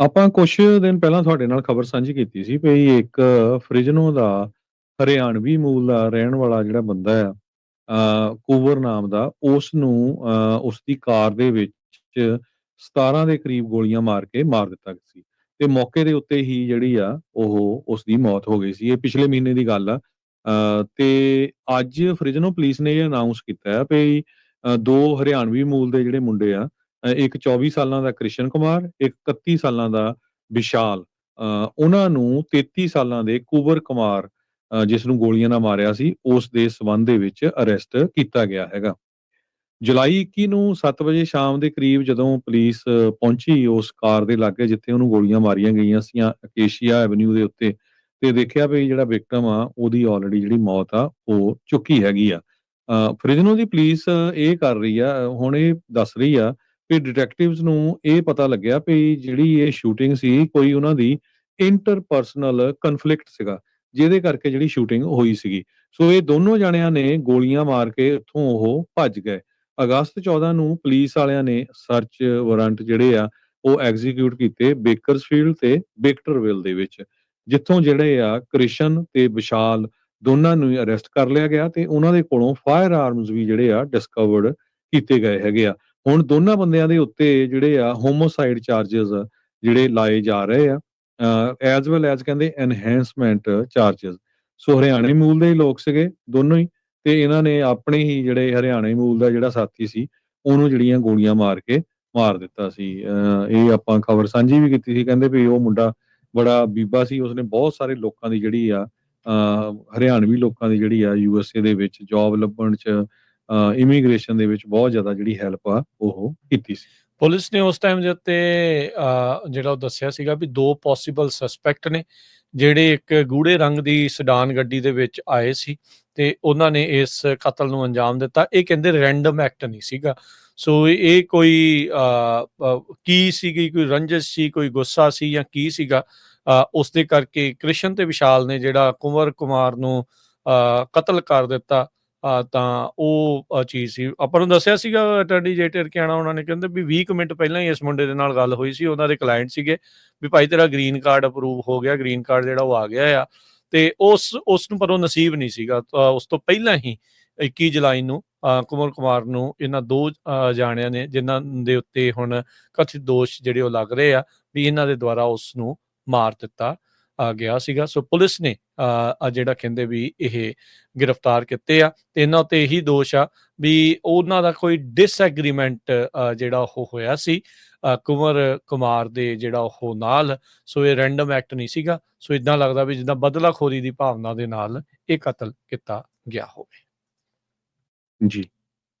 ਆਪਾਂ ਕੁਛ ਦਿਨ ਪਹਿਲਾਂ ਤੁਹਾਡੇ ਨਾਲ ਖਬਰ ਸਾਂਝੀ ਕੀਤੀ ਸੀ ਵੀ ਇੱਕ ਫਰਿਜਨੋ ਦਾ ਹਰਿਆਣਵੀ ਮੂਲ ਦਾ ਰਹਿਣ ਵਾਲਾ ਜਿਹੜਾ ਬੰਦਾ ਆ ਅ, ਕੂਵਰ ਨਾਮ ਦਾ ਉਸ ਨੂੰ ਅ, ਉਸ ਕਾਰ ਦੇ ਵਿੱਚ 17 ਦੇ ਕਰੀਬ ਗੋਲੀਆਂ ਮਾਰ ਕੇ ਮਾਰ ਦਿੱਤਾ ਗਿਆ ਸੀ। ਤੇ ਮੌਕੇ ਦੇ ਉੱਤੇ ਹੀ ਜਿਹੜੀ ਆ ਉਹ ਉਸਦੀ ਮੌਤ ਹੋ ਗਈ ਸੀ। ਇਹ ਪਿਛਲੇ ਮਹੀਨੇ ਦੀ ਗੱਲ ਆ। ਅ, ਤੇ ਅੱਜ ਫਰਿਜਨੋ ਪੁਲਿਸ ਨੇ ਇਹ ਅਨਾਉਂਸ ਕੀਤਾ ਹੈ ਵੀ ਅ, ਦੋ ਹਰਿਆਣਵੀ ਮੂਲ ਦੇ ਜਿਹੜੇ ਮੁੰਡੇ ਆ ਇੱਕ 24 ਸਾਲਾਂ ਦਾ ਕ੍ਰਿਸ਼ਨ ਕੁਮਾਰ ਇੱਕ 31 ਸਾਲਾਂ ਦਾ ਵਿਸ਼ਾਲ। ਅ, ਉਹਨਾਂ ਨੂੰ 33 ਸਾਲਾਂ ਦੇ ਕੁਵਰ ਕੁਮਾਰ ਅ, ਜਿਸ ਨੂੰ ਗੋਲੀਆਂ ਨਾਲ ਮਾਰਿਆ ਸੀ ਉਸ ਦੇ ਸਬੰਧ ਦੇ ਵਿੱਚ ਅਰੈਸਟ ਕੀਤਾ ਗਿਆ ਹੈਗਾ। ਜੁਲਾਈ 21 ਨੂੰ 7 ਵਜੇ ਸ਼ਾਮ ਦੇ ਕਰੀਬ ਜਦੋਂ ਪੁਲਿਸ ਪਹੁੰਚੀ ਉਸ ਕਾਰ ਦੇ ਲਾਗੇ ਜਿੱਥੇ ਉਹਨੂੰ ਗੋਲੀਆਂ ਮਾਰੀਆਂ ਗਈਆਂ ਸੀਆਂ ਅਕੇਸ਼ੀਆ ਐਵਨਿਊ ਦੇ ਉੱਤੇ ਤੇ ਦੇਖਿਆ ਵੀ ਜਿਹੜਾ ਵਿਕਟਮ ਆ ਉਹਦੀ ਆਲਰੇਡੀ ਜਿਹੜੀ ਮੌਤ ਆ ਉਹ ਚੁੱਕੀ ਹੈਗੀ ਆ। ਅ, ਫਰਿਜਨੋ ਦੀ ਪੁਲਿਸ ਇਹ ਕਰ ਰਹੀ ਆ ਹੁਣ ਇਹ ਦੱਸ ਰਹੀ ਆ ਵੀ ਡਿਟੈਕਟਿਵਸ ਨੂੰ ਇਹ ਪਤਾ ਲੱਗਿਆ ਵੀ ਜਿਹੜੀ ਇਹ ਸ਼ੂਟਿੰਗ ਸੀ, ਕੋਈ ਉਹਨਾਂ ਦੀ ਇੰਟਰਪਰਸਨਲ ਕਨਫਲਿਕਟ ਸੀਗਾ, ਜਿਹਦੇ ਕਰਕੇ ਜਿਹੜੀ ਸ਼ੂਟਿੰਗ ਹੋਈ ਸੀਗੀ। ਸੋ ਇਹ ਦੋਨੋਂ ਜਣਿਆਂ ਨੇ ਗੋਲੀਆਂ ਮਾਰ ਕੇ ਉੱਥੋਂ ਉਹ ਭੱਜ ਗਏ। ਅਗਸਤ 14 ਨੂੰ ਪੁਲਿਸ ਵਾਲਿਆਂ ਨੇ ਸਰਚ ਵਾਰੰਟ ਜਿਹੜੇ ਆ, ਉਹ ਐਗਜ਼ੀਕਿਊਟ ਕੀਤੇ ਬੇਕਰਸਫੀਲਡ ਤੇ ਵਿਕਟਰਵਿਲ ਦੇ ਵਿੱਚ, ਜਿੱਥੋਂ ਜਿਹੜੇ ਆ ਕ੍ਰਿਸ਼ਨ ਤੇ ਵਿਸ਼ਾਲ ਦੋਨਾਂ ਨੂੰ ਅਰੈਸਟ ਕਰ ਲਿਆ ਗਿਆ ਤੇ ਉਹਨਾਂ ਦੇ ਕੋਲੋਂ ਫਾਇਰ ਆਰਮਸ ਵੀ ਜਿਹੜੇ ਆ ਡਿਸਕਵਰਡ ਕੀਤੇ ਗਏ ਹੈਗੇ ਆ। ਹੁਣ ਦੋਨਾਂ ਬੰਦਿਆਂ ਦੇ ਉੱਤੇ ਜਿਹੜੇ ਆ ਹੋਮੋਸਾਈਡ ਚਾਰजेस ਜਿਹੜੇ ਲਾਏ ਜਾ ਰਹੇ ਆ ਐਜ਼ ਵੈਲ ਐਜ਼ ਕਹਿੰਦੇ ਐਨਹੈਂਸਮੈਂਟ ਚਾਰजेस ਸੋ ਹਰਿਆਣੇ ਮੂਲ ਦੇ ਲੋਕ ਸੀਗੇ ਦੋਨੋਂ ਹੀ, ਤੇ ਇਹਨਾਂ ਨੇ ਆਪਣੇ ਹੀ ਜਿਹੜੇ ਹਰਿਆਣੇ ਮੂਲ ਦਾ ਜਿਹੜਾ ਸਾਥੀ ਸੀ, ਉਹਨੂੰ ਜਿਹੜੀਆਂ ਗੋਲੀਆਂ ਮਾਰ ਕੇ ਮਾਰ ਦਿੱਤਾ ਸੀ। ਇਹ ਆਪਾਂ ਖਬਰ ਸਾਂਝੀ ਵੀ ਕੀਤੀ ਸੀ, ਕਹਿੰਦੇ ਵੀ ਉਹ ਮੁੰਡਾ ਬੜਾ ਬੀਬਾ ਸੀ, ਉਸਨੇ ਬਹੁਤ ਸਾਰੇ ਲੋਕਾਂ ਦੀ ਜਿਹੜੀ ਆ ਹਰਿਆਣਵੀ ਲੋਕਾਂ ਦੀ ਜਿਹੜੀ ਆ, ਯੂ ਐਸ ਏ ਦੇ ਵਿੱਚ ਜੌਬ ਲੱਭਣ ਚ ਇਮੀਗ੍ਰੇਸ਼ਨ ਦੇ ਵਿੱਚ ਬਹੁਤ ਜ਼ਿਆਦਾ ਜਿਹੜੀ ਹੈਲਪ ਆ ਉਹ ਕੀਤੀ ਸੀ। ਪੁਲਿਸ ਨੇ ਉਸ ਟਾਈਮ ਦੇ ਉੱਤੇ ਜਿਹੜਾ ਉਹ ਦੱਸਿਆ ਸੀਗਾ ਵੀ ਦੋ ਪੋਸੀਬਲ ਸਸਪੈਕਟ ਨੇ ਜਿਹੜੇ ਇੱਕ ਗੂੜੇ ਰੰਗ ਦੀ ਸਡਾਨ ਗੱਡੀ ਦੇ ਵਿੱਚ ਆਏ ਸੀ ਤੇ ਉਹਨਾਂ ਨੇ ਇਸ ਕਤਲ ਨੂੰ ਅੰਜਾਮ ਦਿੱਤਾ। ਇਹ ਕਹਿੰਦੇ ਰੈਂਡਮ ਐਕਟ ਨਹੀਂ ਸੀਗਾ। ਸੋ ਇਹ ਕੋਈ ਕੀ ਸੀਗੀ ਕੋਈ ਰੰਜਿਸ਼ ਸੀ ਕੋਈ ਗੁੱਸਾ ਸੀ ਜਾਂ ਕੀ ਸੀਗਾ? ਅ, ਉਸ ਦੇ ਕਰਕੇ ਕ੍ਰਿਸ਼ਨ ਤੇ ਵਿਸ਼ਾਲ ਨੇ ਜਿਹੜਾ ਕੁੰਵਰ ਕੁਮਾਰ ਨੂੰ ਅ, ਕਤਲ ਕਰ ਦਿੱਤਾ। ਤਾਂ ਉਹ ਚੀਜ਼ ਸੀ। ਆਪਾਂ ਨੂੰ ਦੱਸਿਆ ਸੀਗਾ ਅਟਾਰਨੀ ਜੇਟਰ ਕਿਆਣਾ ਉਹਨਾਂ ਨੇ ਕਹਿੰਦੇ ਵੀ 20 ਮਿੰਟ ਪਹਿਲਾਂ ਹੀ ਇਸ ਮੁੰਡੇ ਦੇ ਨਾਲ ਗੱਲ ਹੋਈ ਸੀ ਉਹਨਾਂ ਦੇ ਕਲਾਇੰਟ ਸੀਗੇ ਵੀ ਭਾਈ ਤੇਰਾ ਗ੍ਰੀਨ ਕਾਰਡ ਅਪਰੂਵ ਹੋ ਗਿਆ ਗ੍ਰੀਨ ਕਾਰਡ ਜਿਹੜਾ ਉਹ ਆ ਗਿਆ ਆ। ਤੇ ਉਸ ਉਸ ਨੂੰ ਪਰ ਉਹ ਨਸੀਬ ਨਹੀਂ ਸੀਗਾ। ਉਸ ਤੋਂ ਪਹਿਲਾਂ ਹੀ 21 ਜੁਲਾਈ ਨੂੰ ਅ, ਕੁਮਰ ਕੁਮਾਰ ਨੂੰ ਇਹਨਾਂ ਦੋ ਅ, ਜਾਣਿਆਂ ਨੇ ਜਿਨ੍ਹਾਂ ਦੇ ਉੱਤੇ ਹੁਣ ਕਥਿਤ ਦੋਸ਼ ਜਿਹੜੇ ਉਹ ਲੱਗ ਰਹੇ ਆ ਵੀ ਇਹਨਾਂ ਦੇ ਦੁਆਰਾ ਉਸ ਨੂੰ ਮਾਰ ਦਿੱਤਾ। ਆ ਗਿਆ ਸੀਗਾ। ਸੋ ਪੁਲਿਸ ਨੇ ਆ ਜਿਹੜਾ ਕਹਿੰਦੇ ਵੀ ਇਹ ਗ੍ਰਿਫਤਾਰ ਕੀਤੇ ਆ ਤੇ ਇਹਨਾਂ ਤੇ ਇਹੀ ਦੋਸ਼ ਆ ਵੀ ਉਹਨਾਂ ਦਾ ਕੋਈ ਡਿਸਐਗਰੀਮੈਂਟ ਜਿਹੜਾ ਉਹ ਹੋਇਆ ਸੀ ਅ, ਕੁਮਾਰ ਦੇ ਜਿਹੜਾ ਉਹ ਨਾਲ। ਸੋ ਇਹ ਰੈਂਡਮ ਐਕਟ ਨਹੀਂ ਸੀਗਾ। ਸੋ ਇਦਾਂ ਲੱਗਦਾ ਵੀ ਜਿੱਦਾਂ ਬਦਲਾਖੋਰੀ ਦੀ ਭਾਵਨਾ ਦੇ ਨਾਲ ਇਹ ਕਤਲ ਕੀਤਾ ਗਿਆ ਹੋਵੇ। ਜੀ।